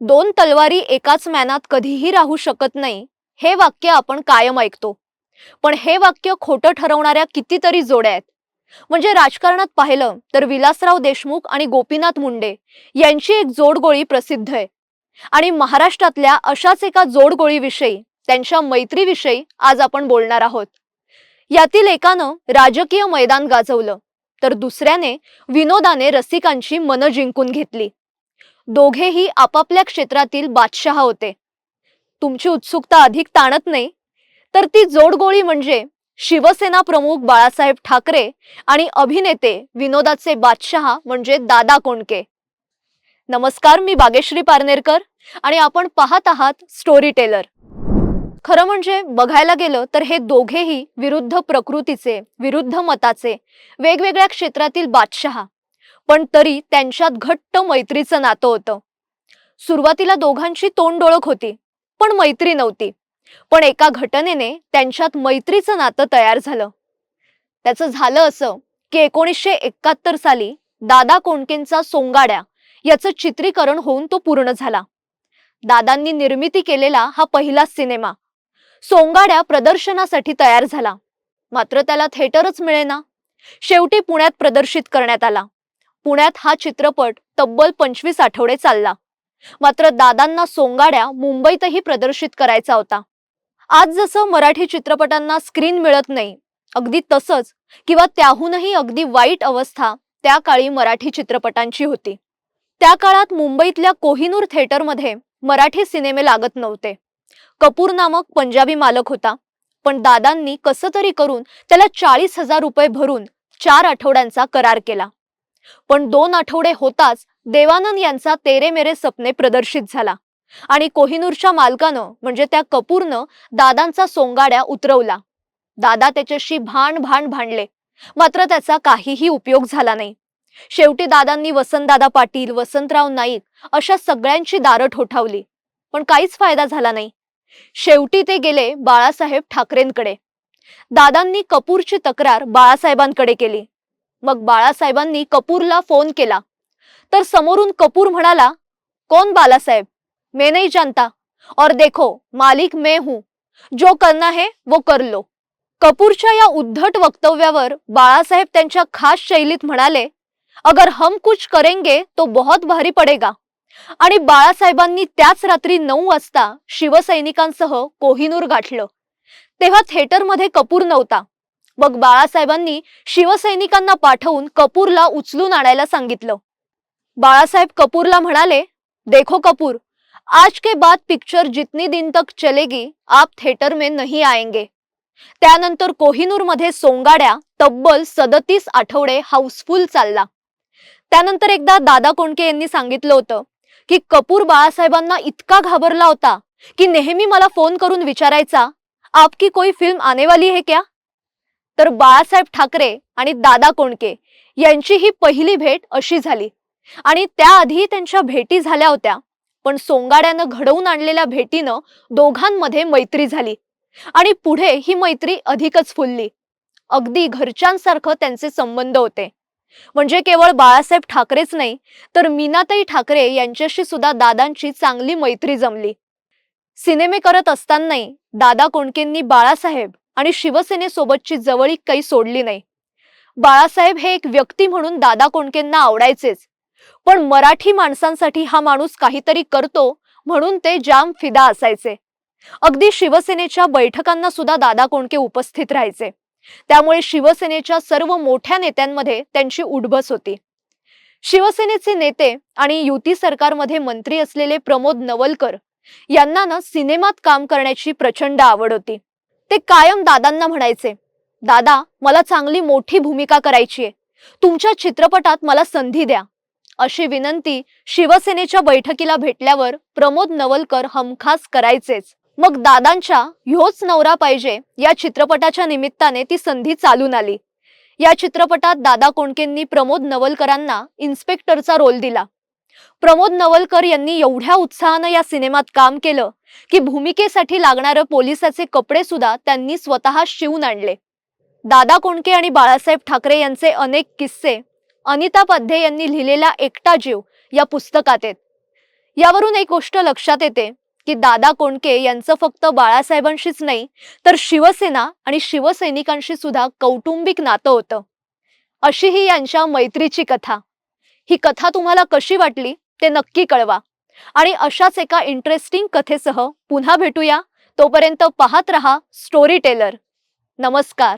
दोन तलवारी एकाच मॅनात कधीही राहू शकत नाही हे वाक्य आपण कायम ऐकतो. पण हे वाक्य खोटं ठरवणाऱ्या कितीतरी जोड्या आहेत. म्हणजे राजकारणात पाहिलं तर विलासराव देशमुख आणि गोपीनाथ मुंडे यांची एक जोडगोळी प्रसिद्ध आहे. आणि महाराष्ट्रातल्या अशाच एका जोडगोळीविषयी त्यांच्या मैत्रीविषयी आज आपण बोलणार आहोत. यातील एकानं राजकीय मैदान गाजवलं तर दुसऱ्याने विनोदाने रसिकांची मनं जिंकून घेतली. दोघेही आपापल्या क्षेत्रातील बादशहा होते. तुमची उत्सुकता अधिक ताणत नाही. तर ती जोडगोळी म्हणजे शिवसेना प्रमुख बाळासाहेब ठाकरे आणि अभिनेते विनोदाचे बादशहा म्हणजे दादा कोंडके. नमस्कार मी बागेश्री पारनेरकर आणि आपण पाहत आहात स्टोरी टेलर खरं म्हणजे बघायला गेलं तर हे दोघेही विरुद्ध प्रकृतीचे विरुद्ध मताचे वेगवेगळ्या क्षेत्रातील बादशहा. पण तरी त्यांच्यात घट्ट मैत्रीचं नातं होतं. सुरुवातीला दोघांची तोंड ओळख होती पण मैत्री नव्हती. पण एका घटनेने त्यांच्यात मैत्रीचं नातं तयार झालं. त्याचं झालं असं की एकोणीसशे एकाहत्तर साली दादा कोंडकेंचा सोंगाड्या याचं चित्रीकरण होऊन तो पूर्ण झाला. दादांनी निर्मिती केलेला हा पहिलाच सिनेमा. सोंगाड्या प्रदर्शनासाठी तयार झाला. मात्र त्याला थिएटरच मिळेना. शेवटी पुण्यात प्रदर्शित करण्यात आला. पुण्यात हा चित्रपट तब्बल पंचवीस आठवडे चालला. मात्र दादांना सोंगाड्या मुंबईतही प्रदर्शित करायचा होता. आज जसं मराठी चित्रपटांना स्क्रीन मिळत नाही अगदी तसंच किंवा त्याहूनही अगदी वाईट अवस्था त्या काळी मराठी चित्रपटांची होती. त्या काळात मुंबईतल्या कोहिनूर थिएटरमध्ये मराठी सिनेमे लागत नव्हते. कपूर नामक पंजाबी मालक होता. पण दादांनी कसं तरी करून त्याला चाळीस हजार रुपये भरून चार आठवड्यांचा करार केला. पण दोन आठवडे होताच देवानंद यांचा तेरे मेरे सपने प्रदर्शित झाला. आणि कोहिनूरच्या मालकानं म्हणजे त्या कपूरनं दादांचा सोंगाड्या उतरवला. दादा त्याच्याशी भांड भांड भांडले. मात्र त्याचा काहीही उपयोग झाला नाही. शेवटी दादांनी वसंतदादा पाटील वसंतराव नाईक अशा सगळ्यांची दारं ठोठावली. पण काहीच फायदा झाला नाही. शेवटी ते गेले बाळासाहेब ठाकरेंकडे. दादांनी कपूरची तक्रार बाळासाहेबांकडे केली. मग बाळासाहेबांनी कपूरला फोन केला. तर समोरून कपूर म्हणाला कोण बालासाहेब मैं नहीं जानता. और देखो मालिक मैं हूं. जो करना है वो कर लो. कपूरच्या या उद्धट वक्तव्यावर बाळासाहेब त्यांच्या खास शैलीत म्हणाले अगर हम कुछ करेंगे तो बहुत भारी पडेगा. आणि बाळासाहेबांनी त्याच रात्री नऊ वाजता शिवसैनिकांसह कोहिनूर गाठलं. तेव्हा थिएटरमध्ये कपूर नव्हता. मग बाळासाहेबांनी शिवसैनिकांना पाठवून कपूरला उचलून आणायला सांगितलं. बाळासाहेब कपूरला म्हणाले देखो कपूर आज के बाद पिक्चर जितनी दिन तक चलेगी आप थिएटर में नहीं आएंगे. त्यानंतर कोहिनूरमध्ये सोंगाड्या तब्बल सदतीस आठवडे हाऊसफुल चालला. त्यानंतर एकदा दादा कोंडके यांनी सांगितलं होतं की कपूर बाळासाहेबांना इतका घाबरला होता की नेहमी मला फोन करून विचारायचा आपकी कोई फिल्म आने वाली है क्या? तर बाळासाहेब ठाकरे आणि दादा कोंडके यांची ही पहिली भेट अशी झाली. आणि त्याआधी त्यांच्या भेटी झाल्या होत्या पण सोंगाड्यानं घडवून आणलेल्या भेटीनं दोघांमध्ये मैत्री झाली आणि पुढे ही मैत्री अधिकच फुलली. अगदी घरच्यांसारखं त्यांचे संबंध होते. म्हणजे केवळ बाळासाहेब ठाकरेच नाही तर मीनाताई ठाकरे यांच्याशी सुद्धा दादांची चांगली मैत्री जमली. सिनेमे करत असतानाही दादा कोंडकेंनी बाळासाहेब आणि शिवसेनेसोबतची जवळीक काही सोडली नाही. बाळासाहेब हे एक व्यक्ती म्हणून दादा कोंडकेंना आवडायचेच. पण मराठी माणसांसाठी हा माणूस काहीतरी करतो म्हणून ते जाम फिदा असायचे. अगदी शिवसेनेच्या बैठकांना सुद्धा दादा कोंडके उपस्थित राहायचे. त्यामुळे शिवसेनेच्या सर्व मोठ्या नेत्यांमध्ये त्यांची उडबस होती. शिवसेनेचे नेते आणि युती सरकारमध्ये मंत्री असलेले प्रमोद नवलकर यांना ना सिनेमात काम करण्याची प्रचंड आवड होती. ते कायम दादांना म्हणायचे दादा मला चांगली मोठी भूमिका करायची आहे. तुमच्या चित्रपटात मला संधी द्या. अशी विनंती शिवसेनेच्या बैठकीला भेटल्यावर प्रमोद नवलकर हमखास करायचेच. मग दादांच्या ह्योच नवरा पाहिजे या चित्रपटाच्या निमित्ताने ती संधी चालून आली. या चित्रपटात दादा कोंडकेंनी प्रमोद नवलकरांना इन्स्पेक्टरचा रोल दिला. प्रमोद नवलकर यांनी एवढ्या उत्साहानं या सिनेमात काम केलं की भूमिकेसाठी लागणारं पोलिसाचे कपडे सुद्धा त्यांनी स्वतः शिवून आणले. दादा कोंडके आणि बाळासाहेब ठाकरे यांचे अनेक किस्से अनिता पाध्ये यांनी लिहिलेला एकटा जीव या पुस्तकात आहेत. यावरून एक गोष्ट लक्षात येते की दादा कोंडके यांचं फक्त बाळासाहेबांशीच नाही तर शिवसेना आणि शिवसैनिकांशी सुद्धा कौटुंबिक नातं होतं. अशी ही यांच्या मैत्रीची कथा. ही कथा तुम्हाला कशी वाटली ते नक्की कळवा. आणि अशाच एका इंटरेस्टिंग कथेसह पुन्हा भेटूया. तोपर्यंत पाहत रहा स्टोरी टेलर नमस्कार.